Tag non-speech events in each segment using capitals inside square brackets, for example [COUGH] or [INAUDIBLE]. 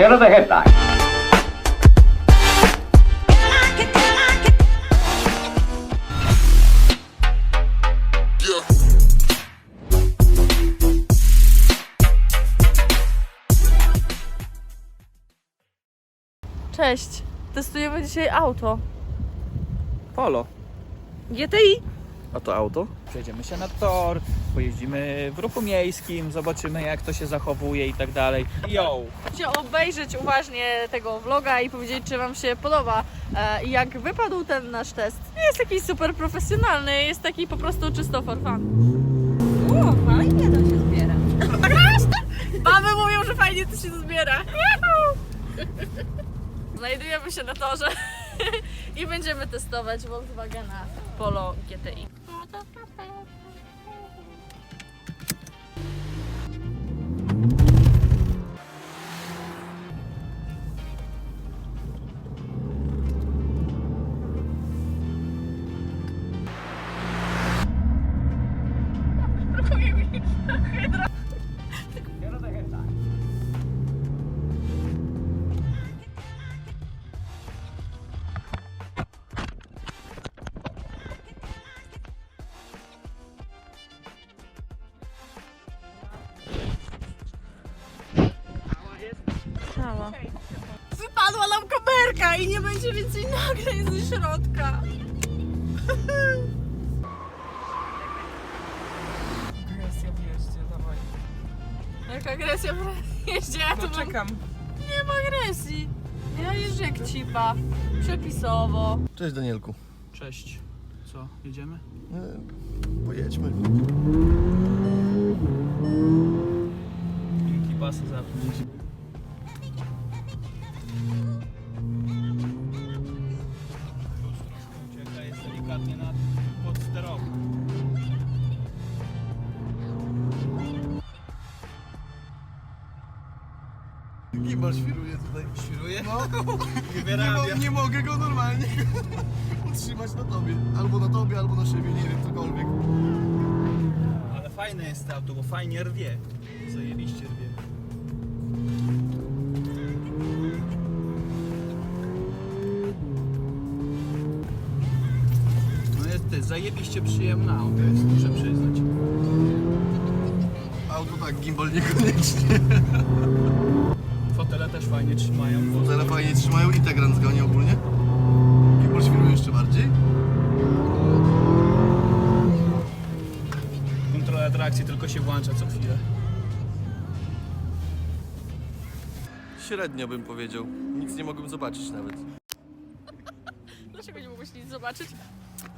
Here are the headlines. Cześć. Testujemy dzisiaj auto. Polo. GTI. A to auto? Przejdziemy się na tor, pojeździmy w ruchu miejskim, zobaczymy jak to się zachowuje i tak dalej. Yo! Chcecie obejrzeć uważnie tego vloga i powiedzieć, czy Wam się podoba. E, I jak wypadł ten nasz test. Nie jest taki super profesjonalny, jest taki po prostu czysto for fun. O, fajnie to się zbiera. [LAUGHS] Baby mówią, że fajnie to się zbiera. Znajdujemy się na torze [LAUGHS] i będziemy testować Volkswagena Polo GTI. Here [LAUGHS] Jak agresja w jeździe, ja tu mam... czekam. Nie ma agresji. Ja jeżdżę jak cipa. Przepisowo. Cześć Danielku. Cześć. Co, jedziemy? E, Pojedźmy. Linki pasy troszkę ucieka, jest delikatnie na podsterowym. Gimbal świruje tutaj. Świruje? No, [LAUGHS] Nie mo- nie mogę go normalnie [LAUGHS] utrzymać na tobie. Albo na tobie, albo na siebie, nie wiem, cokolwiek. Ale fajne jest to auto, bo fajnie rwie. Zajebiście rwie. No jest ty, zajebiście przyjemne auto jest, muszę przyznać. Auto tak, gimbal niekoniecznie. [LAUGHS] Też fajnie trzymają. Fotele fajnie trzymają i Tegran zgoni ogólnie. Gimbal świruje jeszcze bardziej. Kontrola trakcji tylko się włącza co chwilę. Średnio bym powiedział. Nic nie mogłem zobaczyć nawet. [LAUGHS] Dlaczego nie mogłeś nic zobaczyć?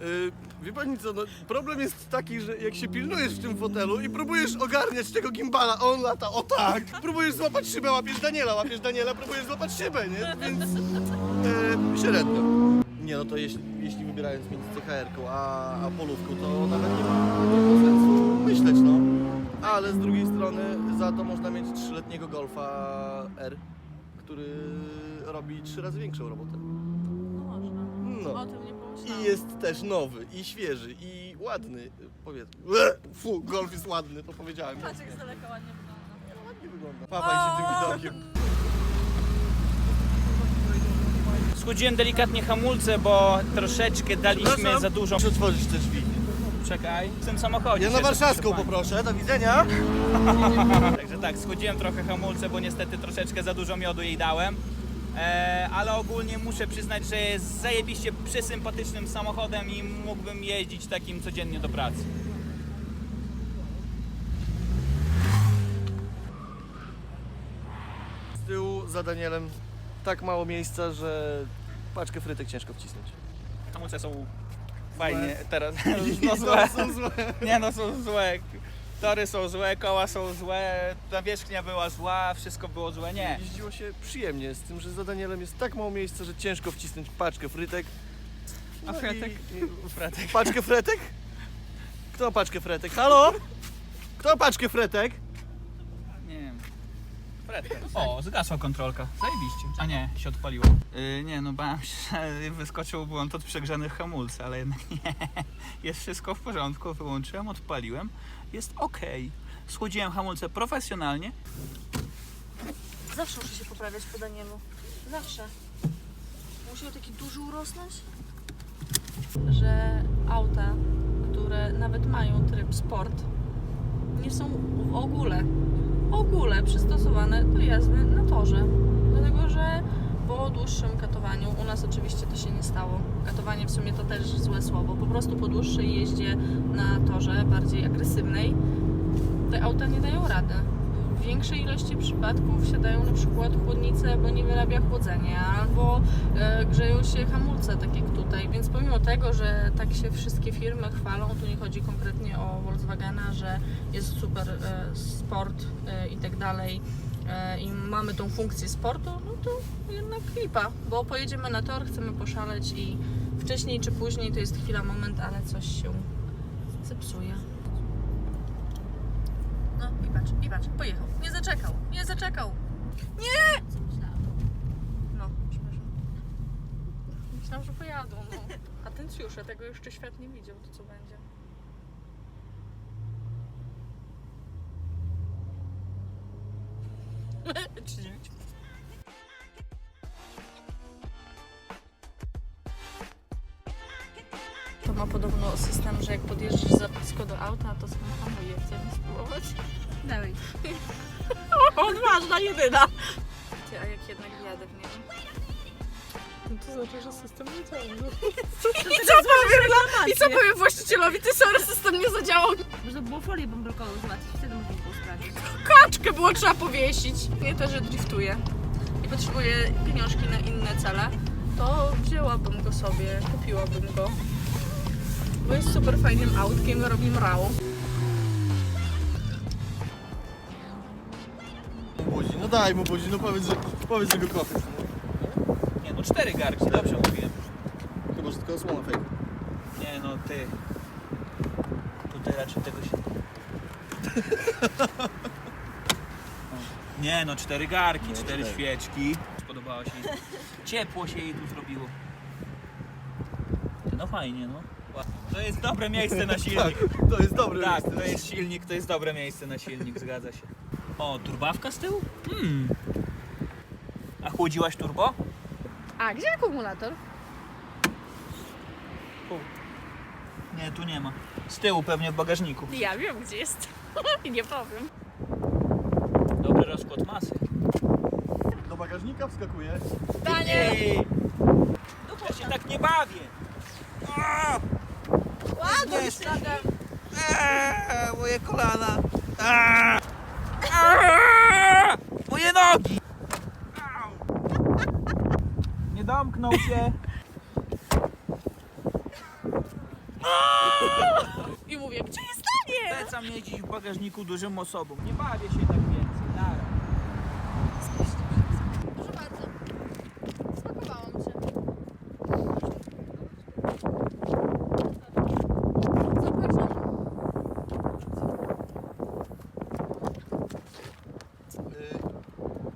Yy, wie pani co, no, problem jest taki, że jak się pilnujesz w tym fotelu i próbujesz ogarniać tego gimbala, a on lata o tak, próbujesz złapać szybę, łapiesz Daniela, łapiesz Daniela, próbujesz złapać szybę, nie? Więc yy, średnio. Nie no to jeśli, jeśli wybierając między CHR-ką a, a polówką, to nawet nie ma, nie ma sensu myśleć, no. Ale z drugiej strony za to można mieć trzyletniego Golfa R, który robi trzy razy większą robotę. No można. No. O tym nie. I jest też nowy, i świeży, i ładny. Powiedzmy. Fu, golf jest ładny, to powiedziałem. Patrz jak z daleka ładnie wygląda. Ładnie wygląda. Papaj się tym widokiem. Schłodziłem delikatnie hamulce, bo troszeczkę daliśmy za dużo. Muszę otworzyć te drzwi. Czekaj, w tym samochodzie. Ja na warszawską zatrzymałem. poproszę, do widzenia. [LAUGHS] Także tak, schodziłem trochę hamulce, bo niestety troszeczkę za dużo miodu jej dałem. E, ale ogólnie muszę przyznać, że jest zajebiście przysympatycznym samochodem i mógłbym jeździć takim codziennie do pracy. Z tyłu za Danielem tak mało miejsca, że paczkę frytek ciężko wcisnąć. Hamulce są fajnie teraz. [LAUGHS] No [LAUGHS] złe. Nie no, są złe. Tory są złe, koła są złe, nawierzchnia była zła, wszystko było złe. Nie. Jeździło się przyjemnie, z tym, że za Danielem jest tak mało miejsca, że ciężko wcisnąć paczkę frytek. A No fretek? i- Fretek. Paczkę fretek? Kto paczkę fretek? Halo? Kto paczkę fretek? Nie wiem. Fredka. O, zgasła kontrolka. Zajebiście. A nie, się odpaliło. Yy, nie, no bałem się, że wyskoczył błąd od przegrzanych hamulców, ale jednak nie. [LAUGHS] Jest wszystko w porządku. Wyłączyłem, odpaliłem. Jest ok. Schłodziłem hamulce profesjonalnie. Zawsze muszę się poprawiać po. Zawsze. Musiał taki duży urosnąć. Że auta, które nawet mają tryb sport, nie są w ogóle, w ogóle przystosowane do jazdy na torze. Dlatego, że po dłuższym katowaniu, u nas oczywiście to się nie stało. Katowanie w sumie to też złe słowo. Po prostu po dłuższej jeździe na torze, bardziej agresywnej, te auta nie dają rady. W większej ilości przypadków siadają na przykład chłodnice, bo nie wyrabia chłodzenia, albo e, grzeją się hamulce, tak jak tutaj. Więc pomimo tego, że tak się wszystkie firmy chwalą, tu nie chodzi konkretnie o Volkswagena, że jest super e, sport e, i tak dalej i mamy tą funkcję sportu, no to jednak lipa, bo pojedziemy na tor, chcemy poszaleć i wcześniej czy później to jest chwila, moment, ale coś się zepsuje. No i patrz, i patrz, pojechał. Nie zaczekał, nie zaczekał. Nie! No, przepraszam. Myślałam, że pojadą, no. Atencjusze, tego jeszcze świat nie widział, to co będzie. [LAUGHS] Dziewięć. To ma podobno system, że jak podjeżdżasz za blisko do auta, to hamuje. Chcemy spróbować? Dawaj. [LAUGHS] Odważna jedyna! Ty, a jak jednak wjadę w niego? No to znaczy, że system nie działa. [LAUGHS] I co powiem dla... I co powiem właścicielowi? Ty sorry, system nie zadziałał. Można było folię bąblokową zobaczyć, Kaczkę było trzeba powiesić. Nie to, że driftuję. I potrzebuję pieniążki na inne cele. To wzięłabym go sobie, kupiłabym go. Bo jest super fajnym autkiem, robi mrał. Buzi, no daj mu buzi, no powiedz, że, powiedz, że go kochasz. Nie no, cztery garki, dobrze mówiłem. Chyba, że tylko osłona fake. Nie no, ty. Tutaj raczej tego się... Nie no, cztery garki, cztery cztery. świeczki. Spodobało się jej. Ciepło się jej tu zrobiło. Ty, No fajnie, no. To jest dobre miejsce na Tak, silnik. to jest dobre Tak, miejsce. to jest silnik, to jest dobre miejsce na silnik, zgadza się. O, turbawka z tyłu? Hmm. A chłodziłaś turbo? A, gdzie akumulator? Nie, tu nie ma. Z tyłu pewnie w bagażniku. Ja wiem, gdzie jest. I [LAUGHS] nie powiem. Dobry rozkład masy. Do bagażnika wskakuje. Daniel! Ej! Ja się tak nie bawię! A! Ładuj! Eee, moje kolana! Eee! Eee! Moje nogi! Au! Nie domknął się! I mówię, gdzie? Polecam jeździć w bagażniku dużym osobom. Nie bawię się tak więcej. Nara. Proszę bardzo. Smakowało mi się. Zapraszam. Yy,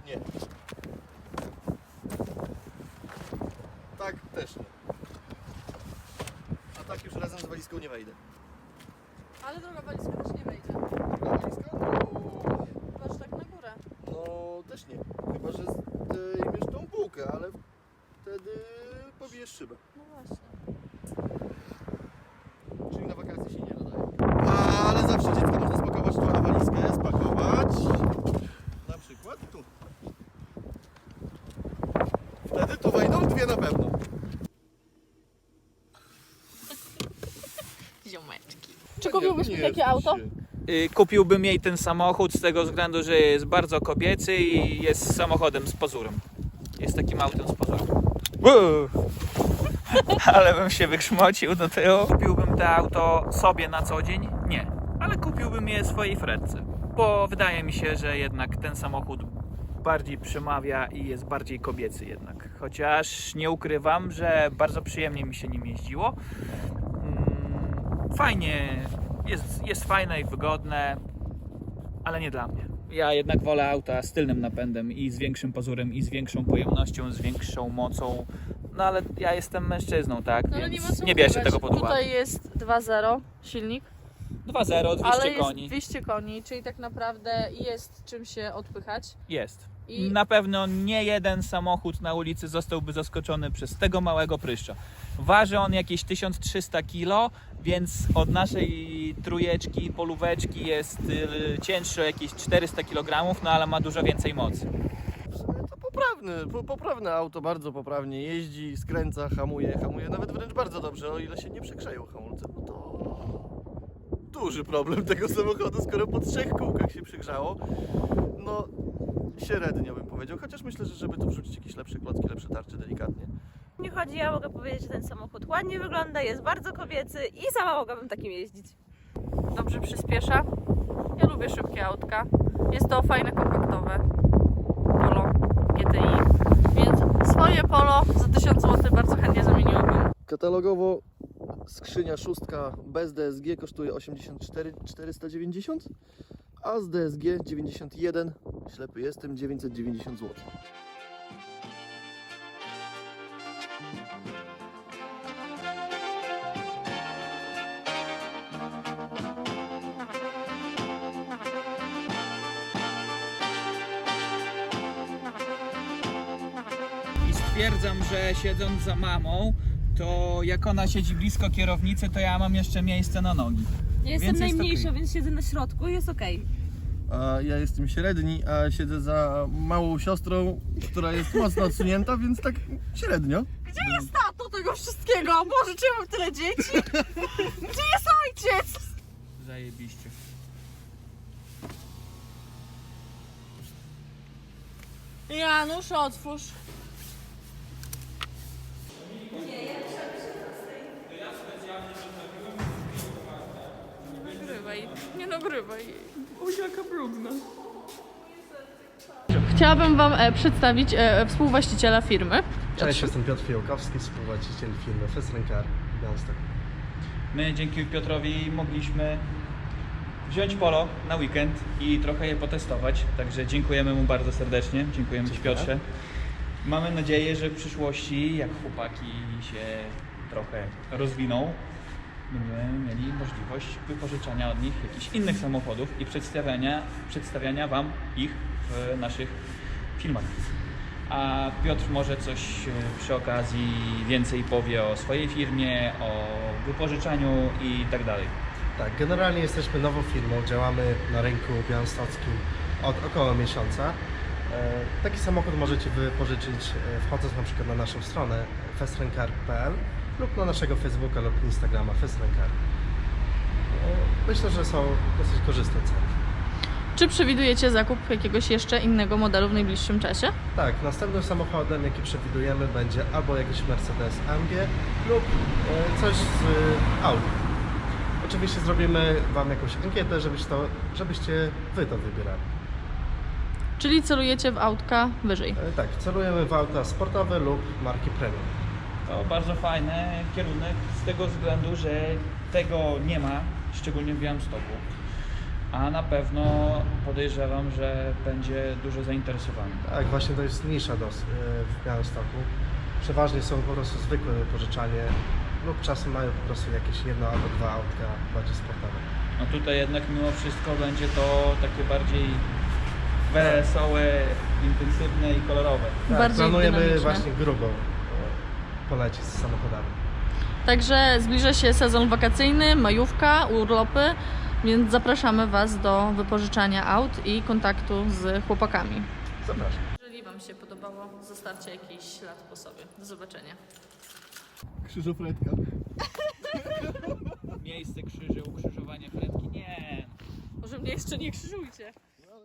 nie. Tak też nie. A tak już razem z walizką nie wejdę. Ale droga walizka też nie wejdzie. Druga walizka? No, Patrz tak na górę. no też nie. Chyba, że zdejmiesz tą bułkę, ale wtedy pobijesz szybę. No właśnie. Czyli na wakacje się nie nadaje. Ale zawsze dziecko można spakować tu na walizkę, spakować. Na przykład tu. Wtedy tu wejdą dwie na pewno. [LAUGHS] Ziomeczki. Czy kupiłbyś mi takie auto? Y, Kupiłbym jej ten samochód z tego względu, że jest bardzo kobiecy i jest samochodem z pozurem. Jest takim autem z pozurem. Uuu. Ale bym się wykrzmocił do tyłu. Kupiłbym to auto sobie na co dzień? Nie. Ale kupiłbym je swojej fredce. Bo wydaje mi się, że jednak ten samochód bardziej przemawia i jest bardziej kobiecy jednak. Chociaż nie ukrywam, że bardzo przyjemnie mi się nim jeździło. Mm, Fajnie, jest, jest fajne i wygodne, ale nie dla mnie. Ja jednak wolę auta z tylnym napędem i z większym pozorem, i z większą pojemnością, z większą mocą. No ale ja jestem mężczyzną, tak? No ale nie Więc ma co nie ukrywać. tego pod uwagę. Tutaj jest 2.0 silnik, 2.0, 200 ale jest koni. 200 koni, czyli tak naprawdę jest czym się odpychać. Jest. I Na pewno nie jeden samochód na ulicy zostałby zaskoczony przez tego małego pryszcza. Waży on jakieś 1300 kg, więc od naszej trójeczki, polóweczki jest y, cięższy o jakieś 400 kg, no ale ma dużo więcej mocy. W sumie to poprawne, po, poprawne auto, bardzo poprawnie jeździ, skręca, hamuje, hamuje nawet wręcz bardzo dobrze, o ile się nie przegrzeją hamulce, no to duży problem tego samochodu, skoro po trzech kółkach się przegrzało, no średnio bym powiedział, chociaż myślę, że żeby tu wrzucić jakieś lepsze klocki, lepsze tarcze delikatnie. Nie chodzi, ja mogę powiedzieć, że ten samochód ładnie wygląda, jest bardzo kobiecy i sama mogłabym takim jeździć. dobrze przyspiesza. Ja lubię szybkie autka. Jest to fajne, kompaktowe. Polo GTI. Więc swoje polo za 1000 zł bardzo chętnie zamieniłabym. Katalogowo skrzynia szóstka bez DSG kosztuje 84 490, a z DSG 91, ślepy jestem, 990 zł. I stwierdzam, że siedząc za mamą, to jak ona siedzi blisko kierownicy, to ja mam jeszcze miejsce na nogi. Ja jestem Więc jest najmniejsza, więc siedzę na środku i jest okej. A ja jestem średni, a siedzę za małą siostrą, która jest mocno odsunięta, więc tak średnio. Gdzie jest tato tego wszystkiego? Boże, czy mam tyle dzieci? Gdzie jest ojciec? Zajebiście. Janusz, otwórz. Nie nagrywaj, nie nagrywaj. Jaka brudna. Chciałabym Wam e, przedstawić e, współwłaściciela firmy. Cześć, jestem Piotr Fiołkowski, współwłaściciel firmy Rękar Białystok. My dzięki Piotrowi mogliśmy wziąć polo na weekend i trochę je potestować. Także dziękujemy mu bardzo serdecznie. Dziękujemy Ci Dziękuję. Piotrze. Mamy nadzieję, że w przyszłości, jak chłopaki się trochę rozwiną, będziemy mieli możliwość wypożyczania od nich jakichś innych samochodów i przedstawiania, przedstawiania Wam ich w naszych filmach. A Piotr może coś e, przy okazji więcej powie o swojej firmie, o wypożyczaniu i tak dalej. Tak, generalnie jesteśmy nową firmą, działamy na rynku białostockim od około miesiąca. E, Taki samochód możecie wypożyczyć e, wchodząc na przykład na naszą stronę festrenkar.pl lub na naszego Facebooka lub Instagrama festrenkar. E, Myślę, że są dosyć korzystne ceny. Czy przewidujecie zakup jakiegoś jeszcze innego modelu w najbliższym czasie? Tak, następnym samochodem, jaki przewidujemy, będzie albo jakiś Mercedes AMG lub e, coś z e, Audi. Oczywiście zrobimy Wam jakąś ankietę, żebyście, to, żebyście Wy to wybierali. Czyli celujecie w autka wyżej. E, Tak, celujemy w auta sportowe lub marki premium. To bardzo fajny kierunek z tego względu, że tego nie ma, szczególnie w Białymstoku. A na pewno podejrzewam, że będzie dużo zainteresowanych. Tak, właśnie to jest nisza dos, e, w Białymstoku. Przeważnie są po prostu zwykłe wypożyczanie lub czasem mają po prostu jakieś jedno albo dwa autka bardziej sportowe. No tutaj jednak mimo wszystko będzie to takie bardziej wesołe, intensywne i kolorowe. Tak, Bardziej planujemy dynamiczne. właśnie grubo polecieć z samochodami. Także zbliża się sezon wakacyjny, majówka, urlopy, więc zapraszamy Was do wypożyczania aut i kontaktu z chłopakami. Zapraszam. Jeżeli Wam się podobało, zostawcie jakiś ślad po sobie. Do zobaczenia. Krzyżofretka. Miejsce krzyży, ukrzyżowanie fretki. Nie. Może mnie jeszcze nie krzyżujcie.